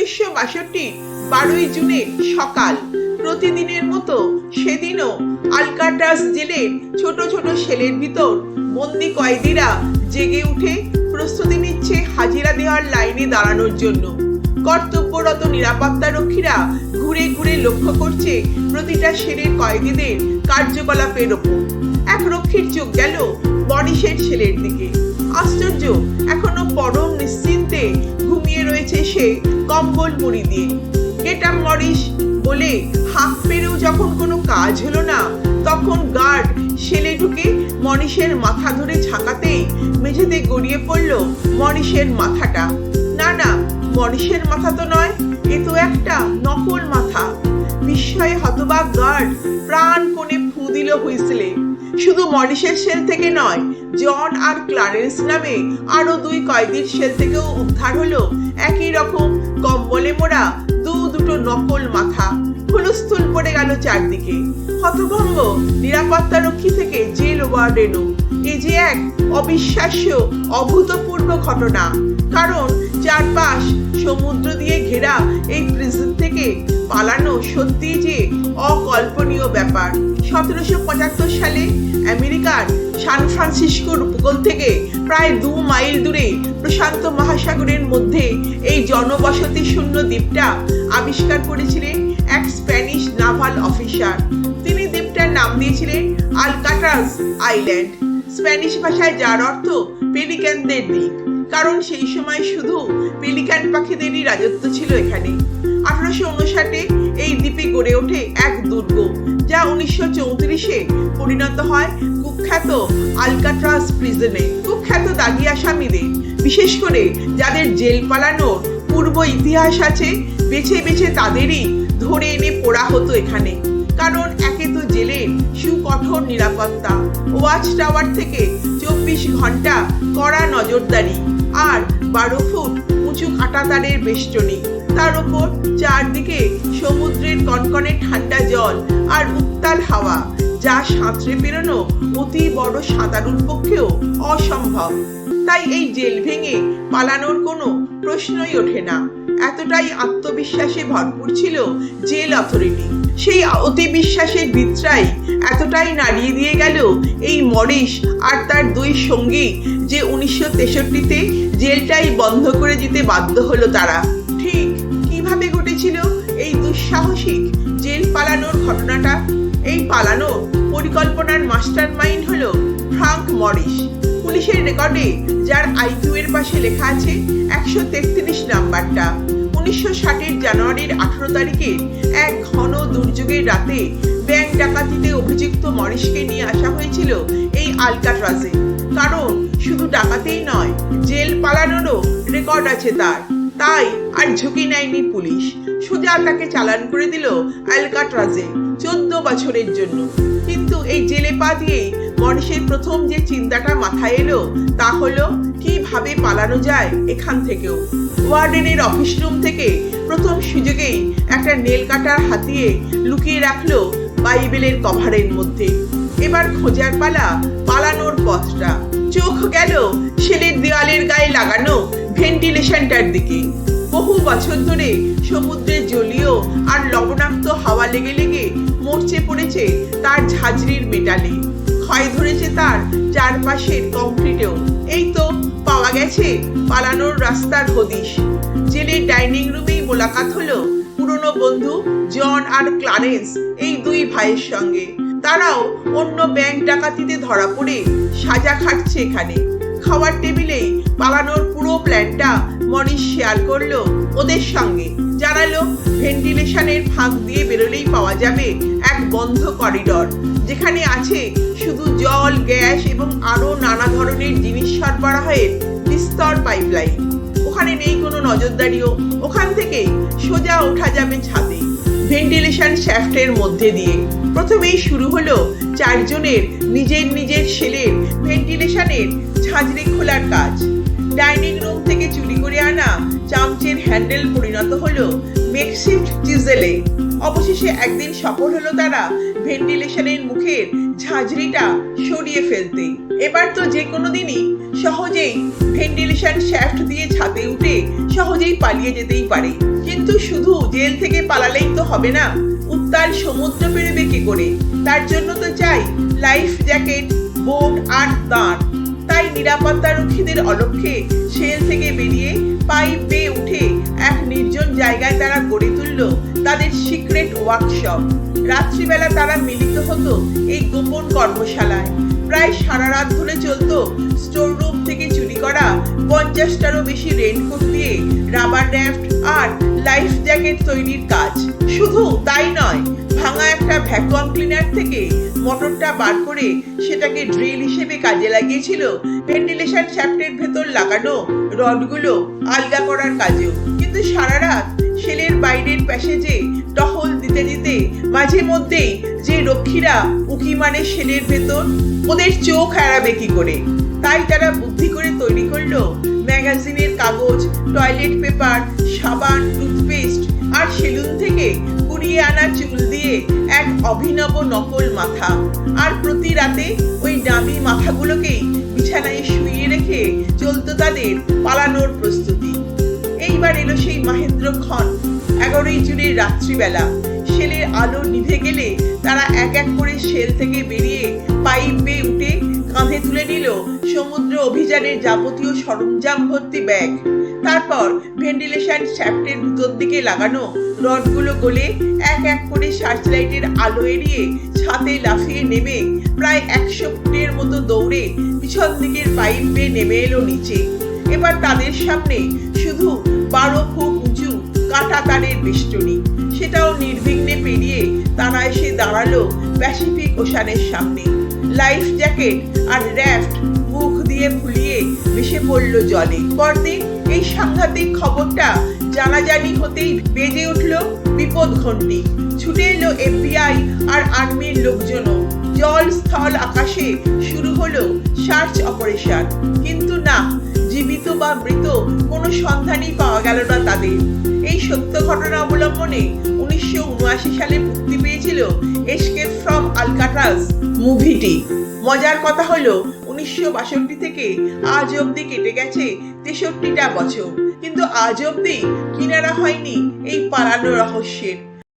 উনিশশো বাষট্টি বারোই জুনে সকাল। প্রতিদিনের মতো সেদিনও আলকাটাস জেলের ছোট ছোট সেলের ভিতর বন্দি কয়েদিরা জেগে উঠে প্রস্তুতি নিচ্ছে হাজিরা দেওয়ার লাইনে দাঁড়ানোর জন্য। কর্তব্যরত নিরাপত্তা রক্ষীরা ঘুরে ঘুরে লক্ষ্য করছে প্রতিটা সেরের কয়েদিদের কার্যকলাপের ওপর। এক রক্ষীর চোখ গেল মরিসের ছেলের দিকে। আশ্চর্য, এখনও পরম নিশ্চিন্তে ঘুমিয়ে রয়েছে সে কম্বল মুড়ি দিয়ে। গেটাম মরিস বলে হাঁক পেরেও যখন কোনো কাজ হলো না, তখন গার্ড সেলে ঢুকে মনীষের মাথা ধরে ঝাঁকাতেই মেঝেতে গড়িয়ে পড়ল মনীষের মাথাটা। না না, মনীষের মাথা তো নয়, এ তো একটা নকল মাথা। বিস্ময়ে হতবাক গার্ড প্রাণ কোণে ফু দিল হুইসলে। শুধু মরিসের সেল থেকে নয় জন আর ক্লারেন্স নামে আরও দুই কয়েদির সেল থেকেও উদ্ধার হলো একই রকম কম্বলে মোড়া দু দুটো নকল মাথা। হুলস্থুল পড়ে গেল চারদিকে। হতভম্ব নিরাপত্তা রক্ষী থেকে জেল ওয়ার্ডেনও এ যে এক অবিশ্বাস্য, অভূতপূর্ব ঘটনা। কারণ চারপাশ সমুদ্র দিয়ে ঘেরা এই প্রিজন থেকে পালানো সত্যি যে অকল্পনীয় ব্যাপার। সতেরোশো পঁচাত্তর সালে আমেরিকার সান ফ্রান্সিসকোর উপকূল থেকে প্রায় দু মাইল দূরে প্রশান্ত মহাসাগরের মধ্যে এই জনবসতি শূন্য দ্বীপটা আবিষ্কার করেছিলেন এক স্প্যানিশ নাভাল অফিসার। তিনি দ্বীপটার নাম দিয়েছিলেন আলকাট্রাস আইল্যান্ড। স্প্যানিশ ভাষায় যার অর্থ পেলিক্যানদের দ্বীপ, কারণ সেই সময় শুধু পেলিকান পাখিদেরই রাজত্ব ছিল এখানে। আঠারোশো উনষাটে এই দ্বীপে গড়ে ওঠে এক দুর্গ যা উনিশশো চৌত্রিশে পরিণত হয় কুখ্যাত আলকাট্রাস প্রিজনে। কুখ্যাত দাগি আসামিদের। বিশেষ করে যাদের জেল পালানোর পূর্ব ইতিহাস আছে, বেছে বেছে তাদেরই ধরে এনে পোড়া হতো এখানে। কারণ একে তো জেলে সুকঠোর নিরাপত্তা। ওয়াচ টাওয়ার থেকে চব্বিশ ঘণ্টা কড়া নজরদারি আর বারো ফুট উঁচু কাঁটাতারের বেষ্টনী। তার উপর চারদিকে সমুদ্রের কনকনে ঠান্ডা জল আর উত্তাল হাওয়া, যা সাঁতরে পেরোনো অতি বড় সাঁতারুর পক্ষেও অসম্ভব। তাই এই জেল ভেঙে পালানোর কোনো প্রশ্নই ওঠে না। এতটাই আত্মবিশ্বাসে ভরপুর ছিল জেল অথরিটি। সেই অতি বিশ্বাসের বিত্রাই এতটাই নাড়িয়ে দিয়ে গেল এই মরিস আর তার দুই সঙ্গী যে উনিশশো তেষট্টিতে জেলটাই বন্ধ করে দিতে বাধ্য হলো তারা। এই দুঃসাহসিক জেল পালানোর ঘটনাটা। এই পালানোর পরিকল্পনার মাস্টার মাইন্ড হলো ফ্রাঙ্ক মরিস। পুলিশের রেকর্ডে যার আইকিউ এর পাশে লেখা আছে একশো তেত্রিশ নাম্বারটা। উনিশশো ষাটের জানুয়ারির আঠারো তারিখে এক ঘন দুর্যোগের রাতে ব্যাংক ডাকাতিতে অভিযুক্ত মরিসকে নিয়ে আসা হয়েছিল এই আলকাট্রাজে কারণ শুধু ডাকাতেই নয়, জেল পালানোরও রেকর্ড আছে তার। তাই আর ঝুঁকি নেয়নি পুলিশ। সোজা তাকে চালান করে দিল অ্যালকাট্রাজে চোদ্দ বছরের জন্য। কিন্তু এই জেলে পা দিয়েই মনীষের প্রথম যে চিন্তাটা মাথায় এলো, তা হলো কীভাবে পালানো যায় এখান থেকেও। ওয়ার্ডেনের অফিস রুম থেকে প্রথম সুযোগেই একটা নেল কাটার হাতিয়ে লুকিয়ে রাখল বাইবেলের কভারের মধ্যে। এবার খোঁজার পালা, পালানোর পথটা। চোখ গেল ছেলের দেওয়ালের গায়ে লাগানো ভেন্টিলেশনটার দিকে। বহু বছর ধরে সমুদ্রে জলীয় আর লবণাক্ত হাওয়া লেগে লেগে মরচে পড়েছে তার ঝাঁঝরির মেটালে। ক্ষয় ধরেছে তার চারপাশের কংক্রিটেও। এই তো পাওয়া গেছে পালানোর রাস্তার হদিশ। জেলের ডাইনিং রুমেই মোলাকাত হলো পুরনো বন্ধু জন আর ক্লারেন্স, এই দুই ভাইয়ের সঙ্গে। তারাও অন্য ব্যাংক ডাকাতিতে ধরা পড়ে। সাজা খাটছে এখানে। খাওয়ার টেবিলে পালানোর পুরো প্ল্যানটা মনিশ শেয়ার করল ওদের সঙ্গে। জানালো, ভেন্টিলেশনের ফাঁক দিয়ে বেরোলেই পাওয়া যাবে এক বন্ধ করিডর, যেখানে আছে শুধু জল, গ্যাস এবং আরও নানা ধরনের জিনিস সরবরাহের বিস্তর পাইপলাইন। ওখানে নেই কোনো নজরদারিও। ওখান থেকে সোজা ওঠা যাবে ছাদে। ভেন্টিলেশন শ্যাফটের মধ্যে দিয়ে। প্রথমেই শুরু হলো চারজনের নিজের নিজের সেলের ভেন্টিলেশনের ঝাঁঝরি খোলার কাজ। ডাইনিং রুম থেকে চুরি করে আনা চামচের হ্যান্ডেল পরিণত হলো মেকশিফট চিজেলে অবশেষে একদিন সফল হলো তারা ভেন্টিলেশনের মুখের ঝাঁঝরিটা সরিয়ে ফেলতে। এবার তো যে কোনো দিনই সহজেই ভেন্টিলেশন শ্যাফট দিয়ে ছাদে উঠে সহজেই পালিয়ে যেতেই পারে। কিন্তু শুধু জেল থেকে পালালেই তো হবে না, উত্তাল সমুদ্র পেরোবে কি করে? তার জন্য তো চাই লাইফ জ্যাকেট বোট আর দাঁড় তাই নিরাপত্তারক্ষীদের অলক্ষ্যে সেল থেকে বেরিয়ে পাইপ বেয়ে উঠে এক নির্জন জায়গায় তারা গড়ে তুলল তাদের সিক্রেট ওয়ার্কশপ রাত্রিবেলা তারা মিলিত হতো এই গোপন কর্মশালায়। প্রায় সারা রাত ধরে চলতো স্টোর রুম থেকে চুরি করা, পঞ্চাশটারও বেশি রেনকোট দিয়ে রাবার র্যাফট আর লাইফ জ্যাকেট তৈরির কাজ। শুধু তাই নয়, ভাঙা একটা ভ্যাকুয়াম ক্লিনার থেকে মোটরটা বার করে সেটাকে ড্রিল হিসেবে কাজে লাগিয়েছিল। ভেন্টিলেশন শ্যাফটের ভেতর লাগানো রডগুলো আলগা করার কাজেও। কিন্তু সারা রাত সেলের বাইরের প্যাসেজে টহল দিতে দিতে মাঝে মধ্যেই যে রক্ষীরা উকি মানে সেলের ভেতর, ওদের চোখ এড়াবে কি করে? তাই তারা বুদ্ধি করে তৈরি করল ম্যাগাজিনের কাগজ, টয়লেট পেপার, সাবান, টুথপেস্ট আর সেলুন থেকে কুড়িয়ে আনা চুল দিয়ে এক অভিনব নকল মাথা। আর প্রতি রাতে ওই দামি মাথাগুলোকেই বিছানায় শুইয়ে রেখে চলতো তাদের পালানোর প্রস্তুতি। এইবার এলো সেই মাহেন্দ্রক্ষণ এগারোই জুনের রাত্রিবেলা। শেলের আলো নিভে গেলে তারা এক এক করে শেল থেকে বেরিয়ে সমুদ্র অভিযানের যাবতীয় সরঞ্জাম ভর্তি ব্যাগ। তারপর ভেন্টিলেশন শ্যাফটের ভিতর দিকে লাগানো রডগুলো গলে এক এক করে সার্চ লাইটের আলো এড়িয়ে ছাদে লাফিয়ে নেমে প্রায় একশো ফুটের মতো দৌড়ে পিছন দিকের পাইপ বেয়ে নেমে এলো নিচে। এবার তাদের সামনে শুধু বারো ফুট উঁচু কাটা তারের বেষ্টনী। সেটাও নির্বিঘ্নে পেরিয়ে তারা এসে দাঁড়াল প্যাসিফিক ওশানের সামনে। লাইফ জ্যাকেট আর র্যাফট মুখ দিয়ে ফুলিয়ে ভেসে পড়ল জলে। পরদিন এই সাংঘাতিক খবরটা জানাজানি হতেই বেজে উঠল বিপদ ঘন্টি ছুটে এলো এফবিআই আর আর্মির লোকজনও। জল স্থল আকাশে শুরু হলো সার্চ অপারেশন। কিন্তু না, জীবিত বা মৃত কোনো সন্ধানই পাওয়া গেল না তাদের। এই সত্য ঘটনা অবলম্বনে উনিশশো উনআশি সালে মুক্তি পেয়েছিল এসকেপ ফ্রম আলকাট্রাস। মুভিটি। মজার কথা হলো, উনিশশো বাষট্টি থেকে আজ অবধি কেটে গেছে তেষট্টিটা বছর। কিন্তু আজ অবধি কিনারা হয়নি এই পালানো রহস্যের।